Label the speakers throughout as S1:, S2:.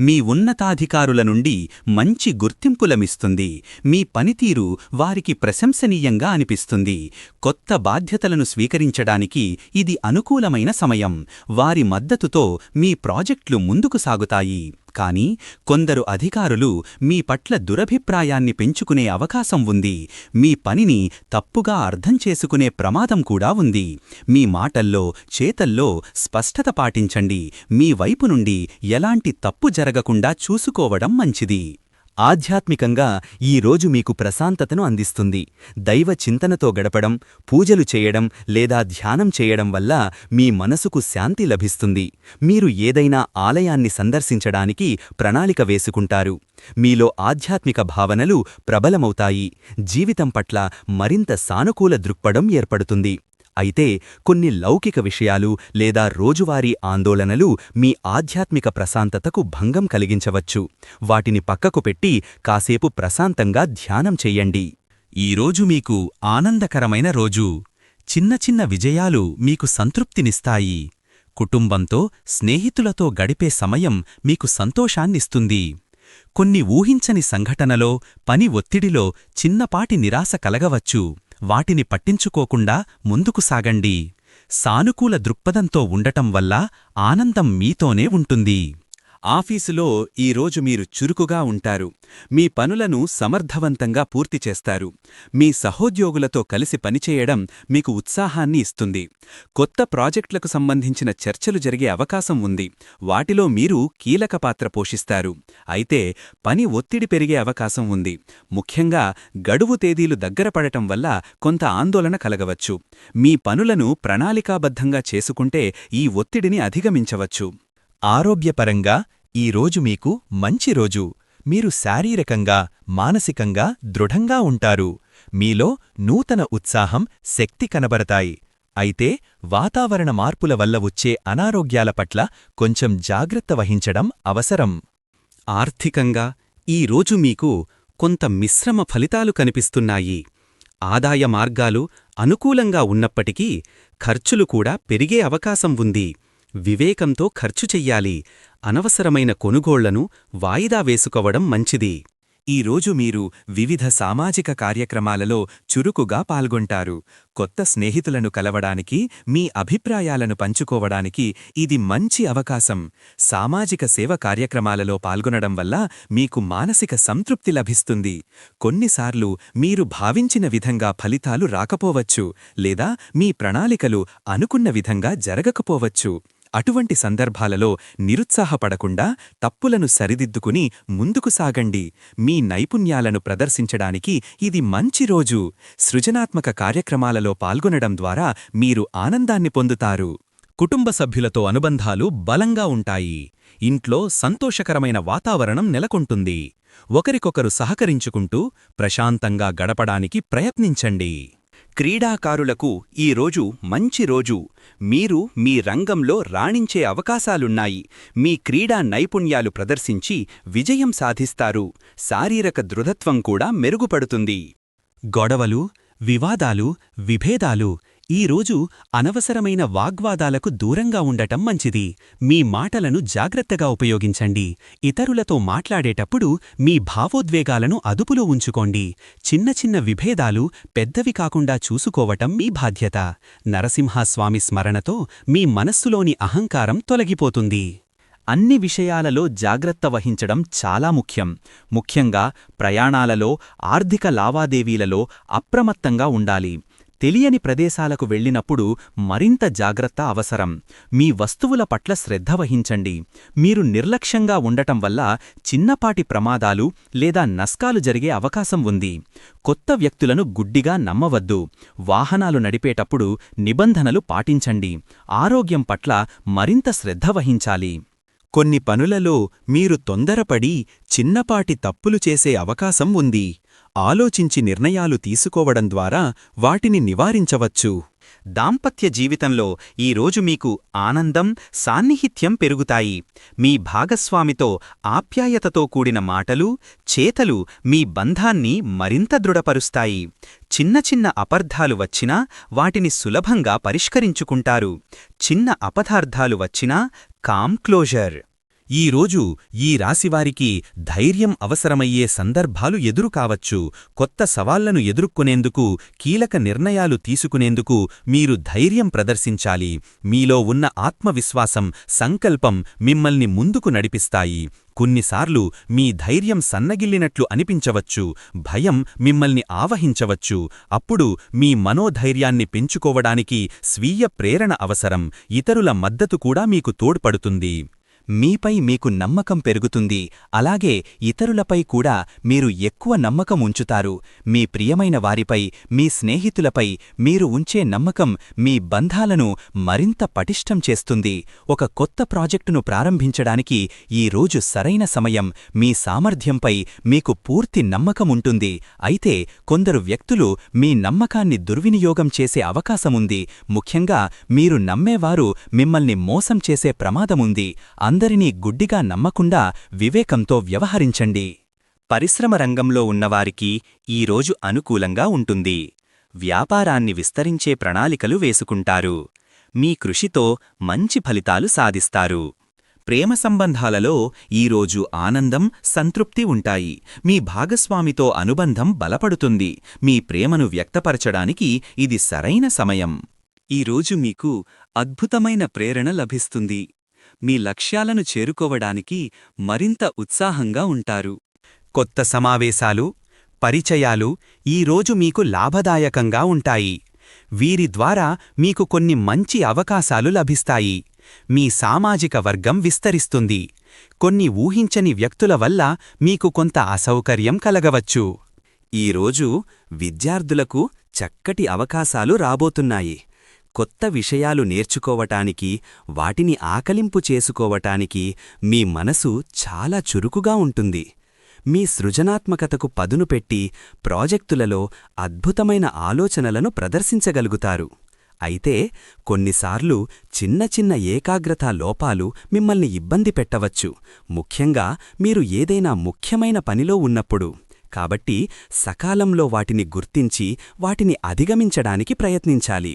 S1: మీ ఉన్నతాధికారుల నుండి మంచి గుర్తింపు లభిస్తుంది మీ పనితీరు వారికి ప్రశంసనీయంగా అనిపిస్తుంది. కొత్త బాధ్యతలను స్వీకరించడానికి ఇది అనుకూలమైన సమయం. వారి మద్దతుతో మీ ప్రాజెక్టులు ముందుకు సాగుతాయి. కానీ కొందరు అధికారులు మీ పట్ల దురభిప్రాయాన్ని పెంచుకునే అవకాశం ఉంది. మీ పనిని తప్పుగా అర్థం చేసుకునే ప్రమాదం కూడా ఉంది. మీ మాటల్లో చేతల్లో స్పష్టత పాటించండి. మీ వైపు నుండి ఎలాంటి తప్పు జరగకుండా చూసుకోవడం మంచిది. ఆధ్యాత్మికంగా ఈ రోజు మీకు ప్రశాంతతను అందిస్తుంది. దైవ చింతనతో గడపడం పూజలు చేయడం లేదా ధ్యానం చేయడం వల్ల మీ మనసుకు శాంతి లభిస్తుంది. మీరు ఏదైనా ఆలయాన్ని సందర్శించడానికి ప్రణాళిక వేసుకుంటారు. మీలో ఆధ్యాత్మిక భావనలు ప్రబలమవుతాయి. జీవితం పట్ల మరింత సానుకూల దృక్పథం ఏర్పడుతుంది. అయితే కొన్ని లౌకిక విషయాలు లేదా రోజువారీ ఆందోళనలు మీ ఆధ్యాత్మిక ప్రశాంతతకు భంగం కలిగించవచ్చు. వాటిని పక్కకు పెట్టి కాసేపు ప్రశాంతంగా ధ్యానం చెయ్యండి ఈరోజు మీకు ఆనందకరమైన రోజు. చిన్న చిన్న విజయాలు మీకు సంతృప్తినిస్తాయి. కుటుంబంతో స్నేహితులతో గడిపే సమయం మీకు సంతోషాన్నిస్తుంది. కొన్ని ఊహించని సంఘటనలో పని ఒత్తిడిలో చిన్నపాటి నిరాశ కలగవచ్చు. వాటిని పట్టించుకోకుండా ముందుకు సాగండి. సానుకూల దృక్పథంతో ఉండటం వల్ల ఆనందం మీతోనే ఉంటుంది. ఆఫీసులో ఈరోజు మీరు చురుకుగా ఉంటారు. మీ పనులను సమర్థవంతంగా పూర్తి చేస్తారు. మీ సహోద్యోగులతో కలిసి పనిచేయడం మీకు ఉత్సాహాన్ని ఇస్తుంది. కొత్త ప్రాజెక్టులకు సంబంధించిన చర్చలు జరిగే అవకాశం ఉంది. వాటిలో మీరు కీలక పాత్ర పోషిస్తారు. అయితే పని ఒత్తిడి పెరిగే అవకాశం ఉంది. ముఖ్యంగా గడువు తేదీలు దగ్గర పడటం వల్ల కొంత ఆందోళన కలగవచ్చు. మీ పనులను ప్రణాళికాబద్ధంగా చేసుకుంటే ఈ ఒత్తిడిని అధిగమించవచ్చు. ఆరోగ్యపరంగా ఈరోజు మీకు మంచి రోజు. మీరు శారీరకంగా మానసికంగా దృఢంగా ఉంటారు. మీలో నూతన ఉత్సాహం శక్తి కనబరతాయి అయితే వాతావరణ మార్పుల వల్ల వచ్చే అనారోగ్యాల పట్ల కొంచెం జాగ్రత్త వహించడం అవసరం. ఆర్థికంగా ఈరోజు మీకు కొంత మిశ్రమ ఫలితాలు కనిపిస్తున్నాయి. ఆదాయ మార్గాలు అనుకూలంగా ఉన్నప్పటికీ ఖర్చులు కూడా పెరిగే అవకాశం ఉంది. వివేకంతో ఖర్చు చెయ్యాలి. అనవసరమైన కొనుగోళ్ళను వాయిదా వేసుకోవడం మంచిది. ఈరోజు మీరు వివిధ సామాజిక కార్యక్రమాలలో చురుకుగా పాల్గొంటారు. కొత్త స్నేహితులను కలవడానికి మీ అభిప్రాయాలను పంచుకోవడానికి ఇది మంచి అవకాశం. సామాజిక సేవ కార్యక్రమాలలో పాల్గొనడం వల్ల మీకు మానసిక సంతృప్తి లభిస్తుంది. కొన్నిసార్లు మీరు భావించిన విధంగా ఫలితాలు రాకపోవచ్చు లేదా మీ ప్రణాళికలు అనుకున్న విధంగా జరగకపోవచ్చు. అటువంటి సందర్భాలలో నిరుత్సాహపడకుండా తప్పులను సరిదిద్దుకుని ముందుకు సాగండి. మీ నైపుణ్యాలను ప్రదర్శించడానికి ఇది మంచి రోజు. సృజనాత్మక కార్యక్రమాలలో పాల్గొనడం ద్వారా మీరు ఆనందాన్ని పొందుతారు. కుటుంబ సభ్యులతో అనుబంధాలు బలంగా ఉంటాయి. ఇంట్లో సంతోషకరమైన వాతావరణం నెలకొంటుంది. ఒకరికొకరు సహకరించుకుంటూ ప్రశాంతంగా గడపడానికి ప్రయత్నించండి. క్రీడాకారులకు ఈరోజు మంచి రోజు. మీరు మీ రంగంలో రాణించే అవకాశాలున్నాయి. మీ క్రీడా నైపుణ్యాలు ప్రదర్శించి విజయం సాధిస్తారు. శారీరక దృఢత్వం కూడా మెరుగుపడుతుంది. గొడవలు వివాదాలు విభేదాలు ఈరోజు అనవసరమైన వాగ్వాదాలకు దూరంగా ఉండటం మంచిది. మీ మాటలను జాగ్రత్తగా ఉపయోగించండి. ఇతరులతో మాట్లాడేటప్పుడు మీ భావోద్వేగాలను అదుపులో ఉంచుకోండి. చిన్న చిన్న విభేదాలు పెద్దవి కాకుండా చూసుకోవటం మీ బాధ్యత. నరసింహస్వామి స్మరణతో మీ మనస్సులోని అహంకారం తొలగిపోతుంది. అన్ని విషయాలలో జాగ్రత్త వహించడం చాలా ముఖ్యం. ముఖ్యంగా ప్రయాణాలలో ఆర్థిక లావాదేవీలలో అప్రమత్తంగా ఉండాలి. తెలియని ప్రదేశాలకు వెళ్ళినప్పుడు మరింత జాగ్రత్త అవసరం. మీ వస్తువుల పట్ల శ్రద్ధ వహించండి. మీరు నిర్లక్ష్యంగా ఉండటం వల్ల చిన్నపాటి ప్రమాదాలు లేదా నష్టాలు జరిగే అవకాశం ఉంది. కొత్త వ్యక్తులను గుడ్డిగా నమ్మవద్దు. వాహనాలు నడిపేటప్పుడు నిబంధనలు పాటించండి. ఆరోగ్యం పట్ల మరింత శ్రద్ధ వహించాలి. కొన్ని పనులలో మీరు తొందరపడి చిన్నపాటి తప్పులు చేసే అవకాశం ఉంది. ఆలోచించి నిర్ణయాలు తీసుకోవడం ద్వారా వాటిని నివారించవచ్చు. దాంపత్య జీవితంలో ఈరోజు మీకు ఆనందం సాన్నిహిత్యం పెరుగుతాయి. మీ భాగస్వామితో ఆప్యాయతతో కూడిన మాటలు చేతలు మీ బంధాన్ని మరింత దృఢపరుస్తాయి. చిన్న చిన్న అపర్ధాలు వచ్చినా వాటిని సులభంగా పరిష్కరించుకుంటారు. చిన్న అపదార్థాలు వచ్చినా కామ్ క్లోజర్. ఈరోజు ఈ రాశివారికి ధైర్యం అవసరమయ్యే సందర్భాలు ఎదురు కావచ్చు. కొత్త సవాళ్ళను ఎదుర్కొనేందుకు కీలక నిర్ణయాలు తీసుకునేందుకు మీరు ధైర్యం ప్రదర్శించాలి. మీలో ఉన్న ఆత్మవిశ్వాసం సంకల్పం మిమ్మల్ని ముందుకు నడిపిస్తాయి. కొన్నిసార్లు మీ ధైర్యం సన్నగిల్లినట్లు అనిపించవచ్చు భయం మిమ్మల్ని ఆవహించవచ్చు. అప్పుడు మీ మనోధైర్యాన్ని పెంచుకోవడానికి స్వీయ ప్రేరణ అవసరం ఇతరుల మద్దతు కూడా మీకు తోడ్పడుతుంది. మీపై మీకు నమ్మకం పెరుగుతుంది. అలాగే ఇతరులపై కూడా మీరు ఎక్కువ నమ్మకం ఉంచుతారు. మీ ప్రియమైన వారిపై మీ స్నేహితులపై మీరు ఉంచే నమ్మకం మీ బంధాలను మరింత పటిష్టం చేస్తుంది. ఒక కొత్త ప్రాజెక్టును ప్రారంభించడానికి ఈ రోజు సరైన సమయం. మీ సామర్థ్యంపై మీకు పూర్తి నమ్మకముంటుంది అయితే కొందరు వ్యక్తులు మీ నమ్మకాన్ని దుర్వినియోగం చేసే అవకాశముంది ముఖ్యంగా మీరు నమ్మేవారు మిమ్మల్ని మోసం చేసే ప్రమాదముంది అందరినీ గుడ్డిగా నమ్మకుండా వివేకంతో వ్యవహరించండి. పరిశ్రమ రంగంలో ఉన్నవారికి ఈరోజు అనుకూలంగా ఉంటుంది. వ్యాపారాన్ని విస్తరించే ప్రణాళికలు వేసుకుంటారు. మీ కృషితో మంచి ఫలితాలు సాధిస్తారు. ప్రేమ సంబంధాలలో ఈరోజు ఆనందం సంతృప్తి ఉంటాయి. మీ భాగస్వామితో అనుబంధం బలపడుతుంది. మీ ప్రేమను వ్యక్తపరచడానికి ఇది సరైన సమయం. ఈరోజు మీకు అద్భుతమైన ప్రేరణ లభిస్తుంది. మీ లక్ష్యాలను చేరుకోవడానికి మరింత ఉత్సాహంగా ఉంటారు. కొత్త సమావేశాలు పరిచయాలు ఈరోజు మీకు లాభదాయకంగా ఉంటాయి. వీరి ద్వారా మీకు కొన్ని మంచి అవకాశాలు లభిస్తాయి. మీ సామాజిక వర్గం విస్తరిస్తుంది. కొన్ని ఊహించని వ్యక్తుల వల్ల మీకు కొంత అసౌకర్యం కలగవచ్చు. ఈరోజు విద్యార్థులకు చక్కటి అవకాశాలు రాబోతున్నాయి. కొత్త విషయాలు నేర్చుకోవటానికి వాటిని ఆకలింపు చేసుకోవటానికి మీ మనసు చాలా చురుకుగా ఉంటుంది. మీ సృజనాత్మకతకు పదును పెట్టి ప్రాజెక్టులలో అద్భుతమైన ఆలోచనలను ప్రదర్శించగలుగుతారు. అయితే కొన్నిసార్లు చిన్న చిన్న ఏకాగ్రతా లోపాలు మిమ్మల్ని ఇబ్బంది పెట్టవచ్చు. ముఖ్యంగా మీరు ఏదైనా ముఖ్యమైన పనిలో ఉన్నప్పుడు. కాబట్టి సకాలంలో వాటిని గుర్తించి వాటిని అధిగమించడానికి ప్రయత్నించాలి.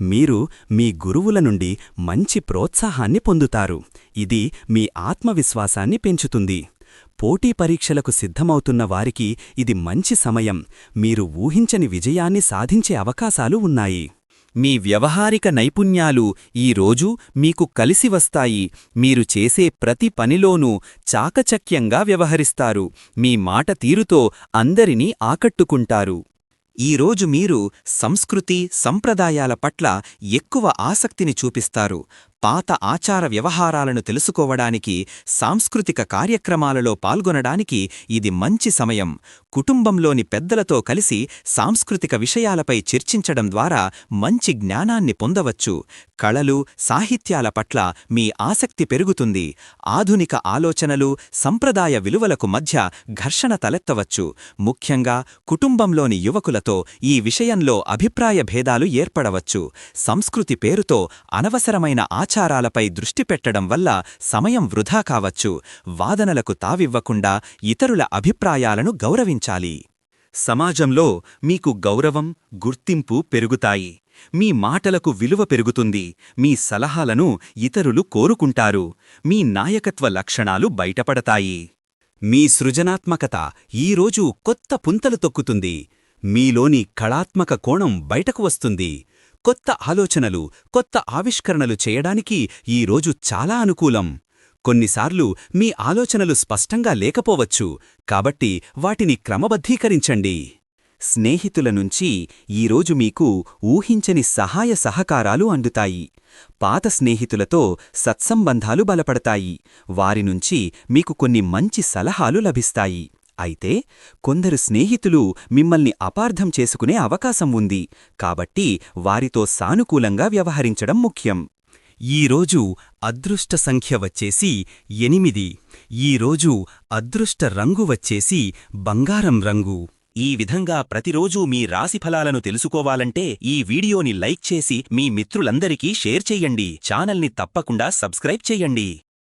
S1: మీరు మీ గురువుల నుండి మంచి ప్రోత్సాహాన్ని పొందుతారు. ఇది మీ ఆత్మవిశ్వాసాన్ని పెంచుతుంది. పోటీ పరీక్షలకు సిద్ధమవుతున్న వారికి ఇది మంచి సమయం. మీరు ఊహించని విజయాన్ని సాధించే అవకాశాలు ఉన్నాయి. మీ వ్యవహారిక నైపుణ్యాలు ఈరోజు మీకు కలిసి వస్తాయి. మీరు చేసే ప్రతి పనిలోనూ చాకచక్యంగా వ్యవహరిస్తారు. మీ మాట తీరుతో అందరినీ ఆకట్టుకుంటారు. ఈరోజు మీరు సంస్కృతి సంప్రదాయాల పట్ల ఎక్కువ ఆసక్తిని చూపిస్తారు. పాత ఆచార వ్యవహారాలను తెలుసుకోవడానికి సాంస్కృతిక కార్యక్రమాలలో పాల్గొనడానికి ఇది మంచి సమయం. కుటుంబంలోని పెద్దలతో కలిసి సాంస్కృతిక విషయాలపై చర్చించడం ద్వారా మంచి జ్ఞానాన్ని పొందవచ్చు. కళలు సాహిత్యాల పట్ల మీ ఆసక్తి పెరుగుతుంది. ఆధునిక ఆలోచనలు సంప్రదాయ విలువలకు మధ్య ఘర్షణ తలెత్తవచ్చు. ముఖ్యంగా కుటుంబంలోని యువకులతో ఈ విషయంలో అభిప్రాయ భేదాలు ఏర్పడవచ్చు. సంస్కృతి పేరుతో అనవసరమైన ఆచారాలపై దృష్టి పెట్టడం వల్ల సమయం వృధా కావచ్చు. వాదనలకు తావివ్వకుండా ఇతరుల అభిప్రాయాలను గౌరవించాలి. సమాజంలో మీకు గౌరవం గుర్తింపు పెరుగుతాయి. మీ మాటలకు విలువ పెరుగుతుంది. మీ సలహాలను ఇతరులు కోరుకుంటారు. మీ నాయకత్వ లక్షణాలు బయటపడతాయి. మీ సృజనాత్మకత ఈరోజు కొత్త పుంతలు తొక్కుతుంది. మీలోని కళాత్మక కోణం బయటకు వస్తుంది. కొత్త ఆలోచనలు కొత్త ఆవిష్కరణలు చేయడానికి ఈరోజు చాలా అనుకూలం. కొన్నిసార్లు మీ ఆలోచనలు స్పష్టంగా లేకపోవచ్చు కాబట్టి వాటిని క్రమబద్ధీకరించండి. స్నేహితుల నుంచి ఈరోజు మీకు ఊహించని సహాయ సహకారాలు అందుతాయి. పాత స్నేహితులతో సత్సంబంధాలు బలపడతాయి. వారి నుంచి మీకు కొన్ని మంచి సలహాలు లభిస్తాయి. అయితే కొందరు స్నేహితులు మిమ్మల్ని అపార్థం చేసుకునే అవకాశం ఉంది. కాబట్టి వారితో సానుకూలంగా వ్యవహరించడం ముఖ్యం. ఈరోజు అదృష్ట సంఖ్య వచ్చేసి ఎనిమిది. ఈరోజు అదృష్ట రంగు వచ్చేసి బంగారం రంగు. ఈ విధంగా ప్రతిరోజూ మీ రాశిఫలాలను తెలుసుకోవాలంటే ఈ వీడియోని లైక్ చేసి మీ మిత్రులందరికీ షేర్ చెయ్యండి ఛానల్ని తప్పకుండా సబ్స్క్రైబ్ చెయ్యండి